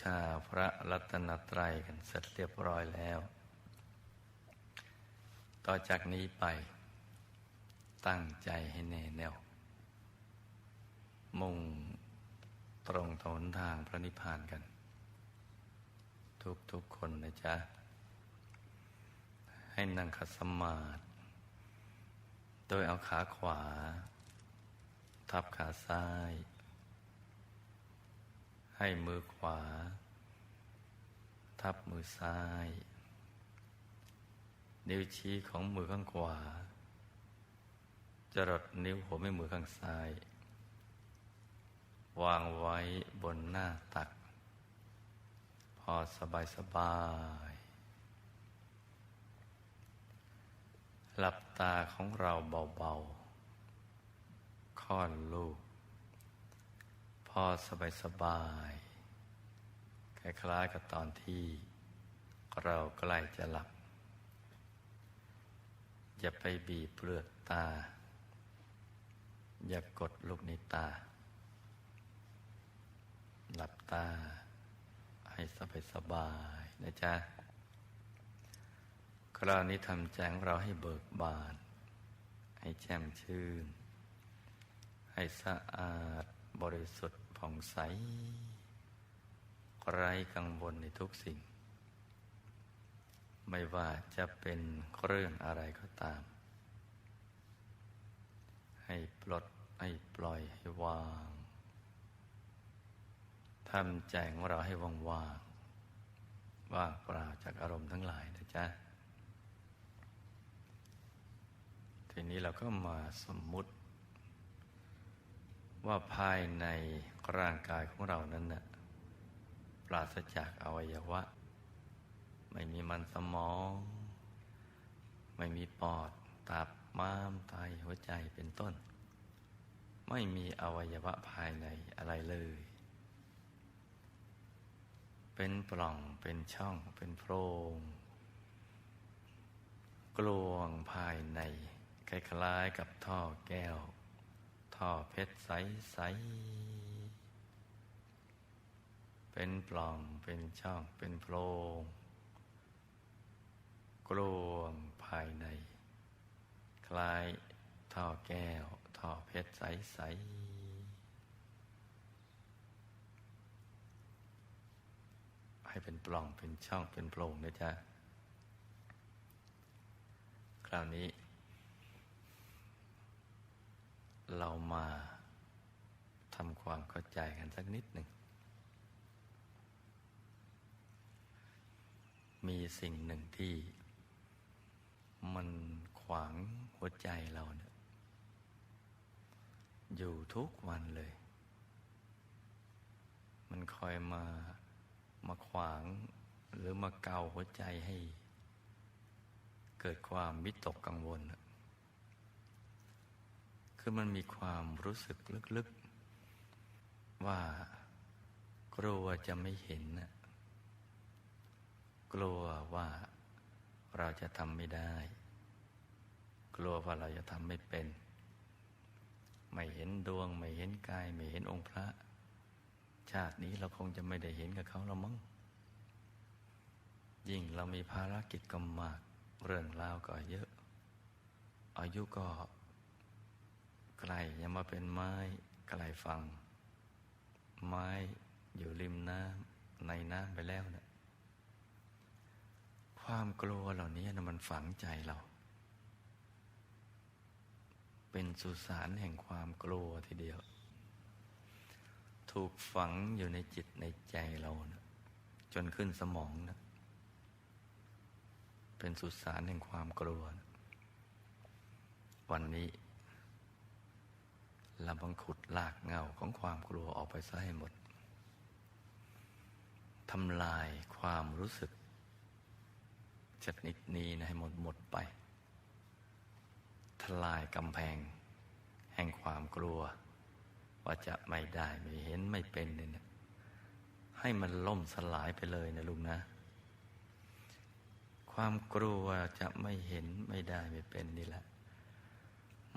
ชาพระรัตนตรัยกันเสร็จเรียบร้อยแล้ว ต่อจากนี้ไป ตั้งใจให้แน่แน่วมุ่งตรงถนทางพระนิพพานกัน ทุกทุกคนนะจ๊ะ ให้นั่งขัดสมาธิโดยเอาขาขวา ทับขาซ้าย ให้มือขวา ทับมือซ้าย นิ้วชี้ของมือข้างขวา จรดนิ้วหัวแม่มือข้างซ้าย วางไว้บนหน้าตัก พอสบายสบาย หลับตาของเราเบาๆค่อนลูก พอสบายสบายคล้ายๆกับตอนที่เราใกล้จะหลับ อย่าไปบีบเปลือกตา อย่ากดลูกในตา หลับตา ให้สบายสบายนะจ๊ะ คราวนี้ทำแจงเราให้เบิกบาน ให้แจ่มชื่น ให้สะอาดบริสุทธิ์ ผ่องใส ไร้กังวลในทุกสิ่ง ไม่ว่าจะเป็นเรื่องอะไรก็ตาม ให้ปลดให้ปล่อยให้วางทำใจของเราให้ว่างว่างว่างเปล่าจากอารมณ์ทั้งหลายนะจ๊ะ ทีนี้เราก็มาสมมุติ ว่าภายในร่างกายของเรานั้นนะ่ะปราศจากอวัยวะ ไม่มีมันสมอง ไม่มีปอด ตับม้ามไตหัวใจเป็นต้น ไม่มีอวัยวะภายในอะไรเลย เป็นปล่องเป็นช่องเป็นโพรง กลวงภายใน คล้ายๆกับท่อแก้ว ท่อเพชรใส ๆ เป็นปล่องเป็นช่องเป็นโพรงกลวงภายใน คล้ายท่อแก้วท่อเพชรใส ๆ ให้เป็นปล่องเป็นช่องเป็นโพรงนะจ๊ะ คราวนี้ เรามาทำความเข้าใจกันสักนิดหนึ่ง มีสิ่งหนึ่งที่ มันขวางหัวใจเราเนี่ยอยู่ทุกวันเลย มันคอยมามาขวางหรือมาเกาหัวใจให้ เกิดความวิตกกังวล คือมันมีความรู้สึกลึกๆ ว่ากลัวจะไม่เห็นนะกลัวว่าเราจะทำไม่ได้ กลัวว่าเราจะทำไม่เป็น ไม่เห็นดวง ไม่เห็นกาย ไม่เห็นองค์พระ ชาตินี้เราคงจะไม่ได้เห็นกับเขาเรามั้งยิ่งเรามีภารกิจก็มาก เรื่องราวก็เยอะ อายุก็ ไกลยังมาเป็นไม้ไกลฟัง ไม้อยู่ริมน้ำในน้ำไปแล้วเนะี่ยความกลัวเหล่านี้นะมันฝังใจเรา เป็นสุสานแห่งความกลัวทีเดียว ถูกฝังอยู่ในจิตในใจเรานะจนขึ้นสมองนะเป็นสุสานแห่งความกลัวนะวันนี้ เราบังขุดลากเงาของความกลัวออกไปซะให้หมดทำลายความรู้สึกชนิดนี้นะให้หมดหมดไป ทลายกำแพง แห่งความกลัว ว่าจะไม่ได้ไม่เห็นไม่เป็นเนี่ยให้มันล่มสลายไปเลยนะลุงนะ ความกลัวจะไม่เห็นไม่ได้ไม่เป็นนี่แหละ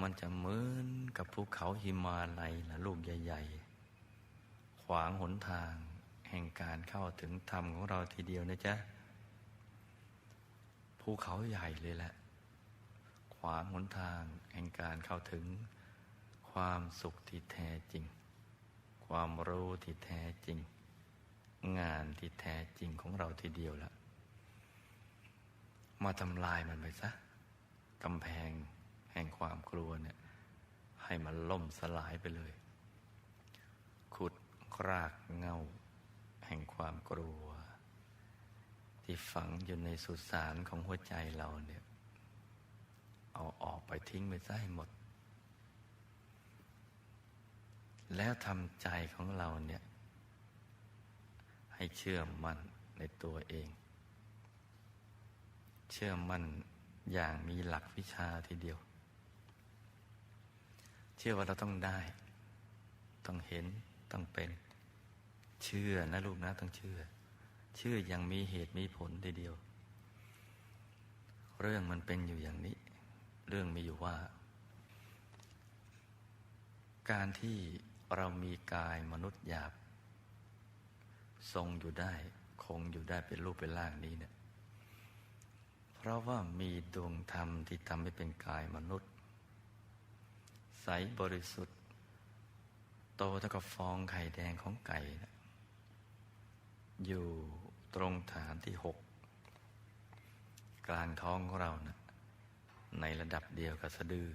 มันจะเหมือนกับภูเขาหิมาลัยนะลูกใหญ่ ๆ ขวางหนทางแห่งการเข้าถึงธรรมของเราทีเดียวนะจ๊ะภูเขาใหญ่เลยแหละ ขวางหนทางแห่งการเข้าถึงความสุขที่แท้จริง ความรู้ที่แท้จริง งานที่แท้จริงของเราทีเดียวละมาทำลายมันไปซะกำแพง แห่งความกลัวเนี่ย ให้มันล่มสลายไปเลย ขุดรากเงา แห่งความกลัว ที่ฝังอยู่ในสุสานของหัวใจเราเนี่ย เอาออกไปทิ้งไปซะให้หมด แล้วทำใจของเราเนี่ย ให้เชื่อมั่นในตัวเอง เชื่อมั่นอย่างมีหลักวิชาทีเดียว ชื่อว่าเราต้องได้ ต้องเห็นต้องเป็น เชื่อนะลูกนะต้องเชื่อ เชื่ออย่างมีเหตุมีผลเดียว เรื่องมันเป็นอยู่อย่างนี้ เรื่องมีอยู่ว่า การที่เรามีกายมนุษย์หยาบ ทรงอยู่ได้ คงอยู่ได้เป็นรูปเป็นร่างนี้เนี่ยเพราะว่ามีดวงธรรมที่ทำให้เป็นกายมนุษย์ ใสบริสุทธิ์ โตเท่ากับฟองไข่แดงของไก่นะอยู่ตรงฐานที่หกกลางท้องของเรานะในระดับเดียวกับสะดือ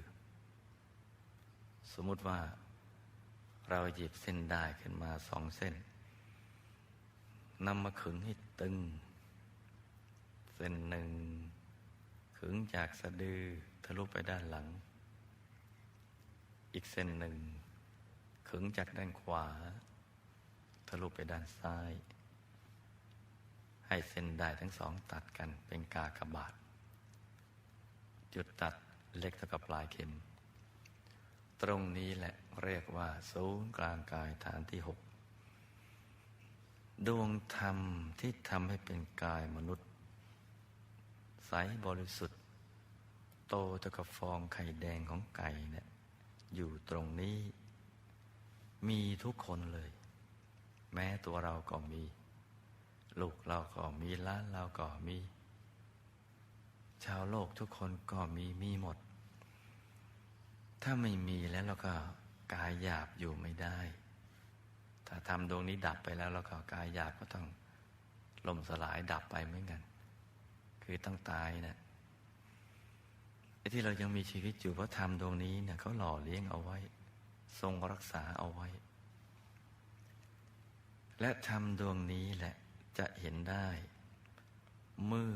สมมุติว่าเราหยิบเส้นได้ขึ้นมาสองเส้นนำมาขึงให้ตึง เส้นหนึ่งขึงจากสะดือทะลุไปด้านหลัง อีกเส้นหนึ่ง ขึงจากด้านขวา ทะลุไปด้านซ้าย ให้เส้นได้ทั้งสองตัดกันเป็นกากบาท จุดตัดเล็กเท่ากับปลายเข็ม ตรงนี้แหละเรียกว่าศูนย์กลางกายฐานที่หกดวงธรรมที่ทำให้เป็นกายมนุษย์ ใสบริสุทธิ์ โตเท่ากับฟองไข่แดงของไก่เนี่ย อยู่ตรงนี้ มีทุกคนเลย แม้ตัวเราก็มี ลูกเราก็มีล้านเราก็มี ชาวโลกทุกคนก็มีมีหมด ถ้าไม่มีแล้วเราก็กายหยาบอยู่ไม่ได้ ถ้าทำดวงนี้ดับไปแล้วเราก็กายหยาบก็ต้องล่มสลายดับไปเหมือนกัน คือต้องตายนะไอ้ ที่เรายังมีชีวิตอยู่เพราะทำดวงนี้เนี่ยเขาหล่อเลี้ยงเอาไว้ ทรงรักษาเอาไว้ และทำดวงนี้แหละจะเห็นได้ เมื่อ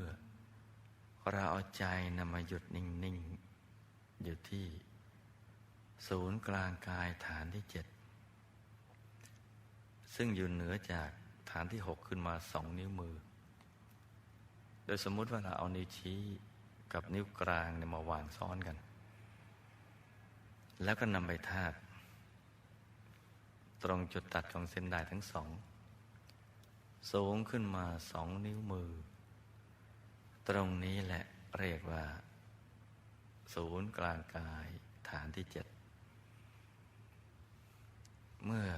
เราเอาใจนำมาหยุดนิ่ง ๆ อยู่ที่ ศูนย์กลางกายฐานที่เจ็ดซึ่งอยู่เหนือจากฐานที่หกขึ้นมาสองนิ้วมือ โดยสมมุติว่าเราเอานิ้วชี้ กับนิ้วกลางเนี่ยมาวางซ้อนกัน แล้วก็นำไปทาบตรงจุดตัดของเส้นด้ายทั้งสอง สูงขึ้นมาสองนิ้วมือ ตรงนี้แหละเรียกว่า ศูนย์กลางกายฐานที่เจ็ด เมื่อ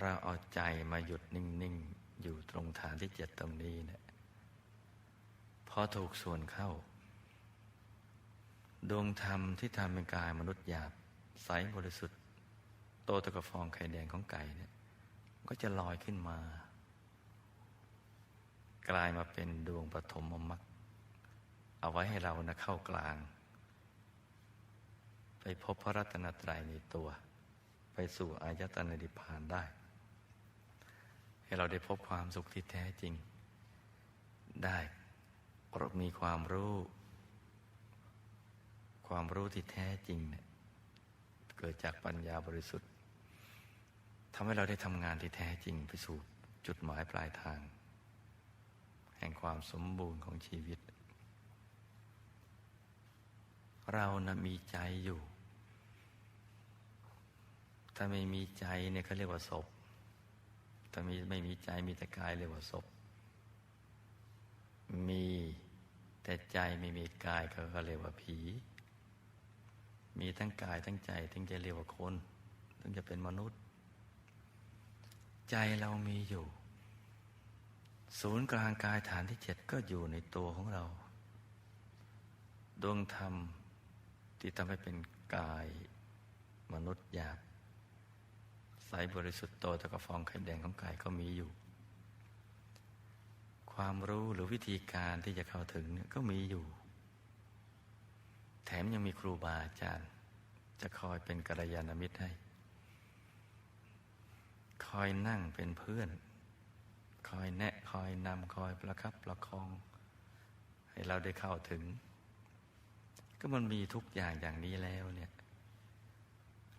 เราเอาใจมาหยุดนิ่ง ๆ อยู่ตรงฐานที่เจ็ดตรงนี้เนะี่ย พอถูกส่วนเข้า ดวงธรรมที่ทำเป็นกายมนุษย์หยาบใสบริสุทธิ์ โตตะกฟองไข่แดงของไก่เนี่ยก็จะลอยขึ้นมา กลายมาเป็นดวงปฐมมรรคเอาไว้ให้เรานะเข้ากลาง ไปพบพระรัตนตรัยในตัว ไปสู่อายตนะนิพพานได้ ให้เราได้พบความสุขที่แท้จริง ได้ เรามีความรู้ ความรู้ที่แท้จริงเนี่ยเกิดจากปัญญาบริสุทธิ์ทำให้เราได้ทำงานที่แท้จริงไปสู่จุดหมายปลายทาง แห่งความสมบูรณ์ของชีวิต เรานะมีใจอยู่ ถ้าไม่มีใจเนี่ยเขาเรียกว่าศพถ้ามีไม่มีใจมีแต่กายเรียกว่าศพ มี แต่ใจไม่มีกายเขาก็เรียกว่าผี มีทั้งกายทั้งใจถึงจะเรียกว่าคนถึงจะเป็นมนุษย์ ใจเรามีอยู่ ศูนย์กลางกายฐานที่เจ็ดก็อยู่ในตัวของเรา ดวงธรรมที่ทำให้เป็นกายมนุษย์หยาบใสบริสุทธิ์โตตะกะฟองไข่แดงของกายก็มีอยู่ ความรู้หรือวิธีการที่จะเข้าถึงเนี่ยก็มีอยู่ แถมยังมีครูบาอาจารย์ จะคอยเป็นกัลยาณมิตรให้ คอยนั่งเป็นเพื่อน คอยแนะคอยนำคอยประคับประคอง ให้เราได้เข้าถึง ก็มันมีทุกอย่างอย่างนี้แล้วเนี่ย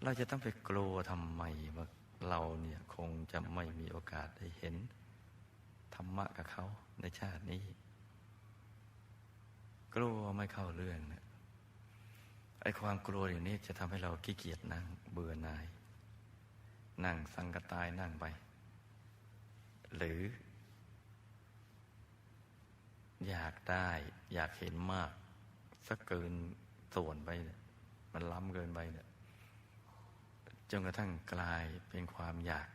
เราจะต้องไปกลัวทำไมว่าเราเนี่ยคงจะไม่มีโอกาสได้เห็น รรมะกับเขาในชาตินี้ กลัวไม่เข้าเรื่องนี่ยไอ้ความกลัวอย่างนี้จะทำให้เราขี้เกียจนั่งเบื่อหน่าย นั่งสังกตายนั่งไป หรือ อยากได้อยากเห็นมากสักเกินส่วนไปเนี่ยมันล้ำเกินไปเนี่ยจนกระทั่งกลายเป็นความอยาก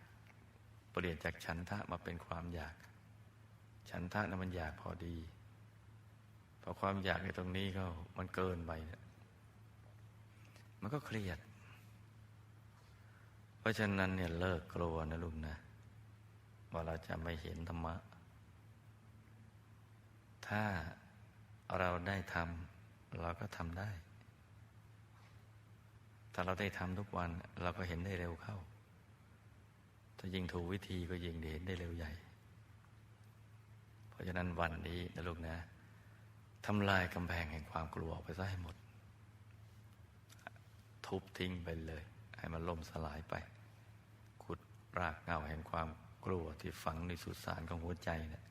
เปลี่ยนจากฉันทะมาเป็นความอยาก ฉันทะนั้นมันอยากพอดี พอความอยากในตรงนี้ก็มันเกินไปเนี่ยมันก็เครียด เพราะฉะนั้นเนี่ยเลิกกลัวนะลุงนะ ว่าเราจะไม่เห็นธรรมะ ถ้าเราได้ทำเราก็ทำได้ ถ้าเราได้ทำทุกวัน เราก็เห็นได้เร็วเข้า ถ้ายิงถูกวิธีก็ยิงเห็นได้เร็วใหญ่ ราะฉะนั้นวันนี้นะลูกนะทำลายกำแพงแห่งความกลัวออกไปซะให้หมด ทุบทิ้งไปเลย ให้มันล่มสลายไป ขุดรากเงาแห่งความกลัวที่ฝังในสุสานของหัวใจเนะี่ย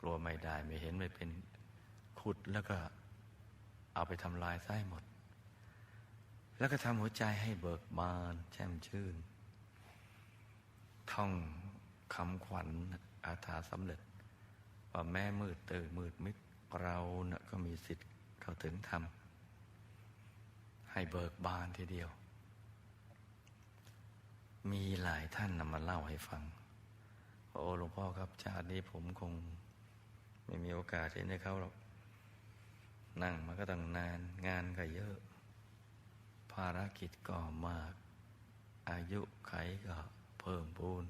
กลัวไม่ได้ไม่เห็นไม่เป็นขุดแล้วก็เอาไปทำลายซะให้หมด แล้วก็ทำหัวใจให้เบิกบานแช่มชื่น ท่องคำขวัญอาถาสำเร็จ ว่าแม่มืดตื่นมืดมิดเรานะ่ะก็มีสิทธิ์เข้าถึงธรรมให้เบิกบานทีเดียว มีหลายท่านนำมาเล่าให้ฟัง โอ้หลวงพ่อครับชาตินี้ผมคง ไม่มีโอกาสเห็นได้เขาหรอก นั่งมาก็ตั้งนานงานก็เยอะ ภารกิจก็มาก อายุไขก็เพิ่มพูน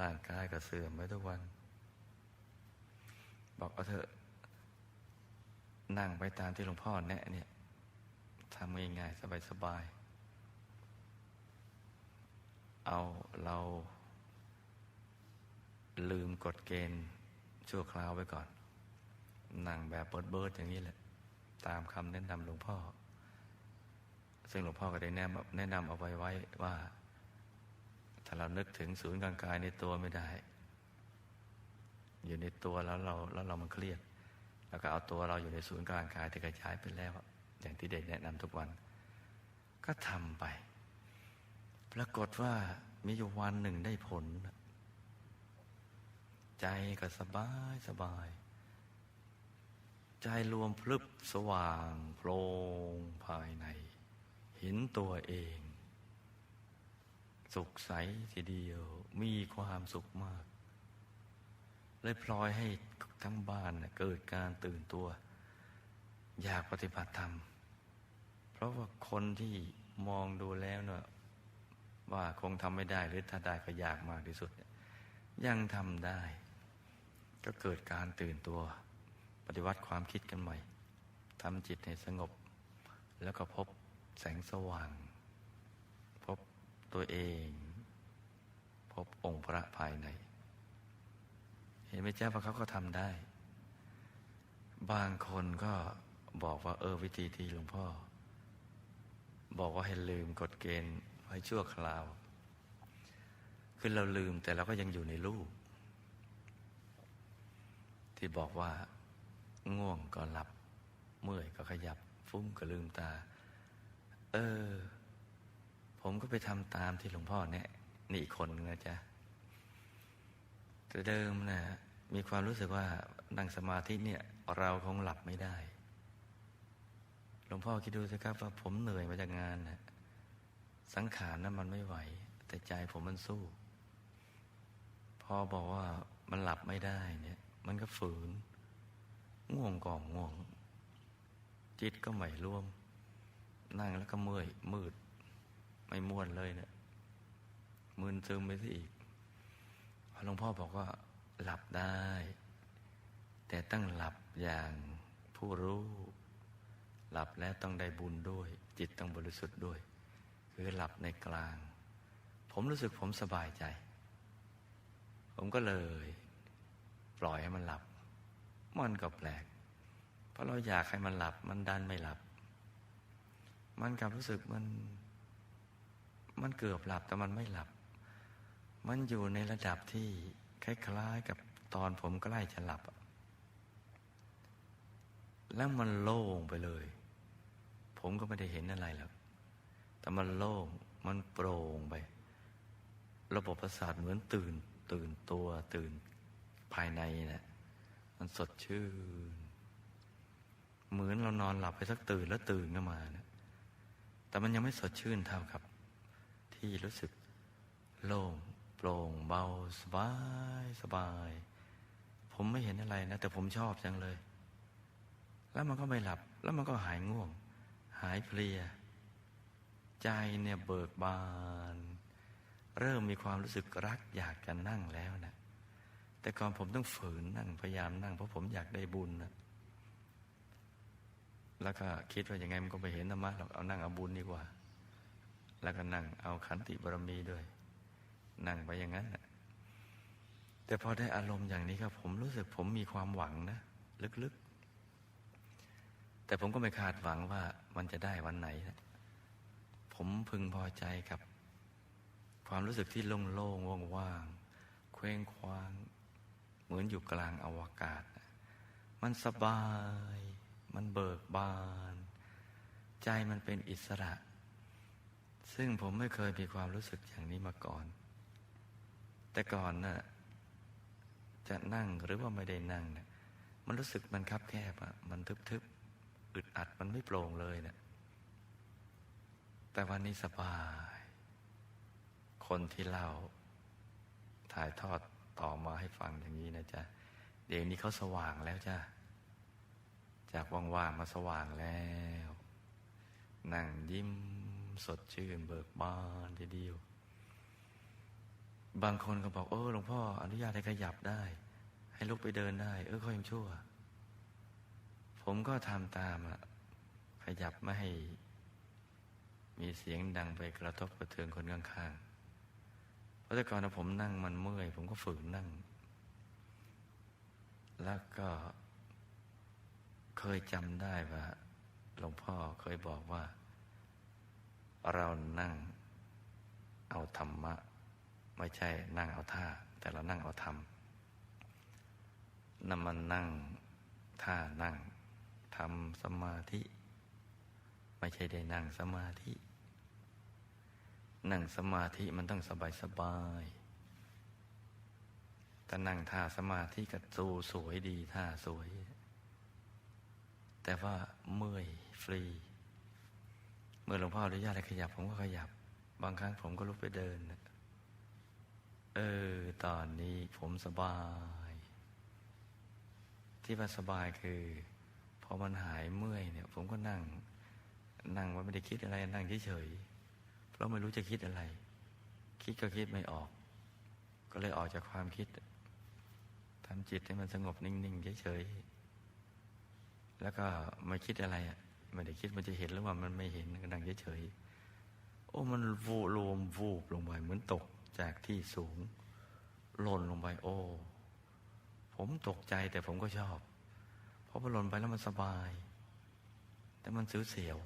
ร่างกายก็เสื่อมไปทุกวัน บอกเอาเถอะ นั่งไปตามที่หลวงพ่อแนะเนี่ยทำง่ายๆสบายๆเอาเรา ลืมกฎเกณฑ์ชั่วคราวไว้ก่อน นั่งแบบเบิดเบิดอย่างนี้แหละ ตามคำแนะนำหลวงพ่อ ซึ่งหลวงพ่อก็ได้แนะแนะนำเอาไว้ไว้ว่า ถ้าเรานึกถึงศูนย์กลางกายในตัวไม่ได้ อยู่ในตัวแล้วเราแล้วเรามันเครียด แล้วก็เอาตัวเราอยู่ในศูนย์กลางกายที่กระจายไปแล้ว อย่างที่เด็กแนะนำทุกวัน ก็ทำไป ปรากฏว่ามีอยู่วันหนึ่งได้ผล ใจก็สบายสบาย ใจรวมพลึบสว่างโปร่งภายใน เห็นตัวเอง สุขใสทีเดียวมีความสุขมาก เลยพลอยให้ทั้งบ้านเกิดการตื่นตัว อยากปฏิบัติธรรม เพราะว่าคนที่มองดูแล้วเนะว่าคงทำไม่ได้หรือถ้าได้ก็ยากมากที่สุด ยังทำได้ ก็เกิดการตื่นตัว ปฏิวัติความคิดกันใหม่ทำจิตให้สงบ แล้วก็พบแสงสว่าง พบตัวเอง พบองค์พระภายใน เห็นไหมเจ้าพระเขาก็ทำได้ บางคนก็บอกว่าเออวิธีที่หลวงพ่อ บอกว่าให้ลืมกฎเกณฑ์ไว้ชั่วคราว คือเราลืมแต่เราก็ยังอยู่ในรูป ที่บอกว่า ง่วงก็หลับ เมื่อยก็ขยับ ฟุ้งก็ลืมตา เออ ผมก็ไปทำตามที่หลวงพ่อเนี่ยนี่อีกคนนึงนะจ๊ะ แต่เดิมนะมีความรู้สึกว่านั่งสมาธิเนี่ย เราคงหลับไม่ได้ หลวงพ่อคิดดูสิครับว่าผมเหนื่อยมาจากงานนะสังขารนั้นมันไม่ไหว แต่ใจผมมันสู้ พอบอกว่ามันหลับไม่ได้เนี่ย มันก็ฝืน ง่วงก่องง่วง จิตก็ไม่ร่วม นั่งแล้วก็เมื่อยมืด ไม่ม่วนเลยเนี่ยมึนซึมไปซะอีก หลวงพ่อบอกว่า หลับได้ แต่ต้องหลับอย่างผู้รู้ หลับแล้วต้องได้บุญด้วย จิตต้องบริสุทธิ์ด้วย คือหลับในกลาง ผมรู้สึกผมสบายใจ ผมก็เลย ปล่อยให้มันหลับ มันก็แปลก เพราะเราอยากให้มันหลับ มันดันไม่หลับ มันกลับรู้สึกมัน มันเกือบหลับแต่มันไม่หลับ มันอยู่ในระดับที่คล้ายๆกับตอนผมใกล้จะหลับ แล้วมันโล่งไปเลย ผมก็ไม่ได้เห็นอะไรหรอกแต่มันโล่งมันโปร่งไป ระบบประสาทเหมือนตื่น ตื่นตัวตื่นภายในนะ่ะมันสดชื่น เหมือนเรานอนหลับไปสักตื่นแล้วตื่นขึ้นมานะแต่มันยังไม่สดชื่นเท่ากับ ที่รู้สึกโล่ง โปร่งเบาสบายสบาย ผมไม่เห็นอะไรนะ แต่ผมชอบจังเลย แล้วมันก็ไม่หลับ แล้วมันก็หายง่วง หายเพลีย ใจเนี่ยเบิกบาน เริ่มมีความรู้สึกรักอยากจะนั่งแล้วนะแต่ก่อนผมต้องฝืนนั่งพยายามนั่ง เพราะผมอยากได้บุญนะแล้วก็คิดว่ายังไงมันก็ไปเห็นธรรมะหรอกเอานั่งเอาบุญดีกว่า แล้วก็นั่งเอาขันติบารมีด้วย นั่งไปอย่างนั้นนะแต่พอได้อารมณ์อย่างนี้ครับ ผมรู้สึกผมมีความหวังนะ ลึกๆ แต่ผมก็ไม่คาดหวังว่ามันจะได้วันไหนนะผมพึงพอใจกับ ความรู้สึกที่โล่งๆว่างๆเคว้งคว้าง เหมือนอยู่กลางอวกาศ มันสบาย มันเบิกบาน ใจมันเป็นอิสระ ซึ่งผมไม่เคยมีความรู้สึกอย่างนี้มาก่อน แต่ก่อนน่ะจะนั่งหรือว่าไม่ได้นั่งเนี่ยมันรู้สึกมันคับแคบอะมันทึบๆอึดอัดมันไม่โปร่งเลยเนะี่ยแต่วันนี้สบาย คนที่เล่าถ่ายทอดต่อมาให้ฟังอย่างนี้นะจ๊ะเดี๋ยวนี้เขาสว่างแล้วจ้ะจากว่างๆมาสว่างแล้ว นั่งยิ้มสดชื่นเบิกบานทีเดียว บางคนก็บอกเออหลวงพ่ออนุญาตให้ขยับได้ ให้ลุกไปเดินได้ เออเขายังชั่ว ผมก็ทำตามอะขยับไม่ให้ มีเสียงดังไปกระทบกระเทือนคนข้างๆเพราะแต่ก่อนนะผมนั่งมันเมื่อย ผมก็ฝืนนั่ง แล้วก็เคยจำได้ว่าหลวงพ่อเคยบอกว่า เรานั่งเอาธรรมะ ไม่ใช่นั่งเอาท่า แต่เรานั่งเอาธรรมนั่นมันนั่งท่านั่งทำสมาธิ ไม่ใช่ได้นั่งสมาธิ นั่งสมาธิมันต้องสบายสบายแต่นั่งท่าสมาธิก็สูสวยดีท่าสวย แต่ว่าเมื่อยฟรี เมื่อหลวงพ่ออนุญาตให้ขยับ ผมก็ขยับ บางครั้งผมก็ลุกไปเดิน เออ ตอนนี้ผมสบาย ที่ว่าสบายคือ พอมันหายเมื่อยเนี่ย ผมก็นั่ง นั่งว่าไม่ได้คิดอะไร นั่งเฉยๆเพราะไม่รู้จะคิดอะไร คิดก็คิดไม่ออก ก็เลยออกจากความคิดทำจิตให้มันสงบนิ่งๆเฉยๆแล้วก็ไม่คิดอะไรอะไม่ได้คิดมันจะเห็นหรือว่ามันไม่เห็นก็นั่งเฉยๆโอ้มันวูรวมวูบลงไปเหมือนตก จากที่สูงหล่นลงไปโอ้ ผมตกใจแต่ผมก็ชอบ เพราะพอหล่นไปแล้วมันสบาย แต่มันเสียว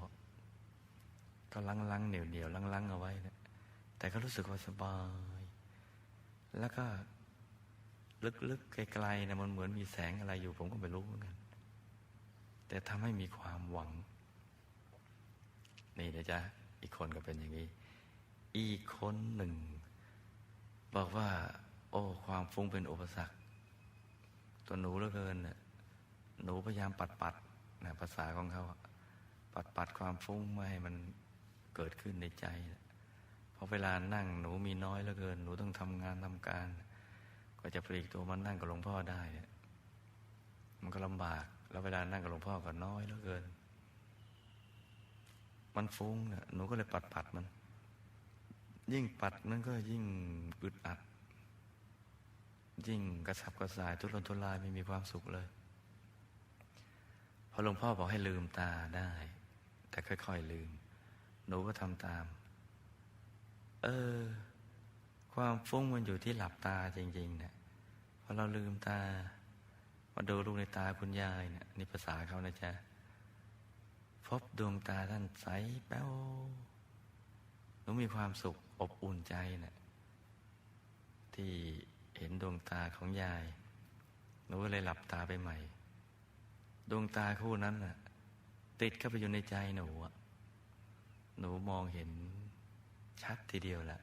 ๆก็ลังๆเหนียวๆลังๆเอาไว้นะแต่ก็รู้สึกว่าสบาย แล้วก็ลึกๆไกลๆนะมันเหมือนมีแสงอะไรอยู่ ผมก็ไม่รู้เหมือนกัน แต่ทำให้มีความหวัง นี่นะจ๊ะ อีกคนก็เป็นอย่างนี้ อีกคนหนึ่ง บอกว่า โอ้ ความฟุ้งเป็นอุปสรรค ตัวหนูเหลือเกินน่ะหนูพยายามปัดปัดนะภาษาของเขา ปัดปัดความฟุ้งไม่ให้มันเกิดขึ้นในใจเพราะเวลานั่งหนูมีน้อยเหลือเกิน หนูต้องทำงานทำการ ก็จะปลีกตัวมันนั่งกับหลวงพ่อได้เนี่ยมันก็ลำบาก แล้วเวลานั่งกับหลวงพ่อก็น้อยเหลือเกิน มันฟุ้งเนี่ยหนูก็เลยปัดปัดมัน ยิ่งปัดมันก็ยิ่งอึด ยิ่งกระสับกระส่ายทุรนทุรายไม่มีความสุขเลย พอหลวงพ่อบอกให้ลืมตาได้ แต่ค่อยๆลืม หนูก็ทำตาม เออ ความฟุ้งมันอยู่ที่หลับตาจริงๆเนี่ยพอเราลืมตา มาดูลูกในตาคุณยายเนี่ยนี่ภาษาเขานะจ๊ะพบดวงตาท่านใสแป้วหนูมีความสุขอบอุ่นใจนะ่ะที่ เห็นดวงตาของยาย หนูเลยหลับตาไปใหม่ ดวงตาคู่นั้นน่ะ ติดเข้าไปอยู่ในใจหนูอะหนูมองเห็นชัดทีเดียวแหละ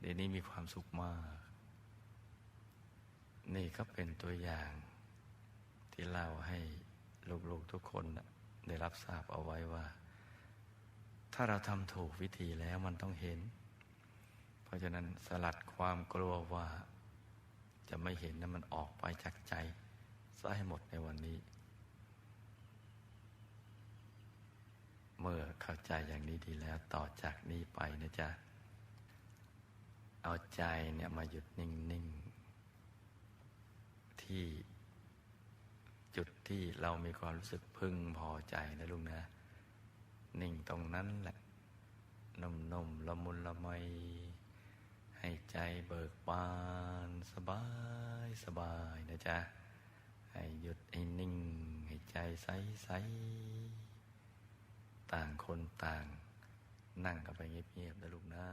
เดี๋ยวนี้มีความสุขมาก นี่ก็เป็นตัวอย่าง ที่เล่าให้ลูกๆทุกคนได้รับทราบเอาไว้ว่า ถ้าเราทำถูกวิธีแล้วมันต้องเห็น เพราะฉะนั้นสลัดความกลัวว่า จะไม่เห็นนั้นมันออกไปจากใจซะให้หมดในวันนี้ เมื่อเข้าใจอย่างนี้ดีแล้วต่อจากนี้ไปนะจ๊ะ เอาใจเนี่ยมาหยุดนิ่ง ๆ ที่จุดที่เรามีความรู้สึกพึงพอใจนะลุงนะ นิ่งตรงนั้นแหละนุ่มๆละมุนละไม ให้ใจเบิกบานสบายสบายนะจ๊ะ ให้หยุดให้นิ่ง ให้ใจใสใสต่างคนต่าง นั่งกันไปเงียบๆนะลูกนะ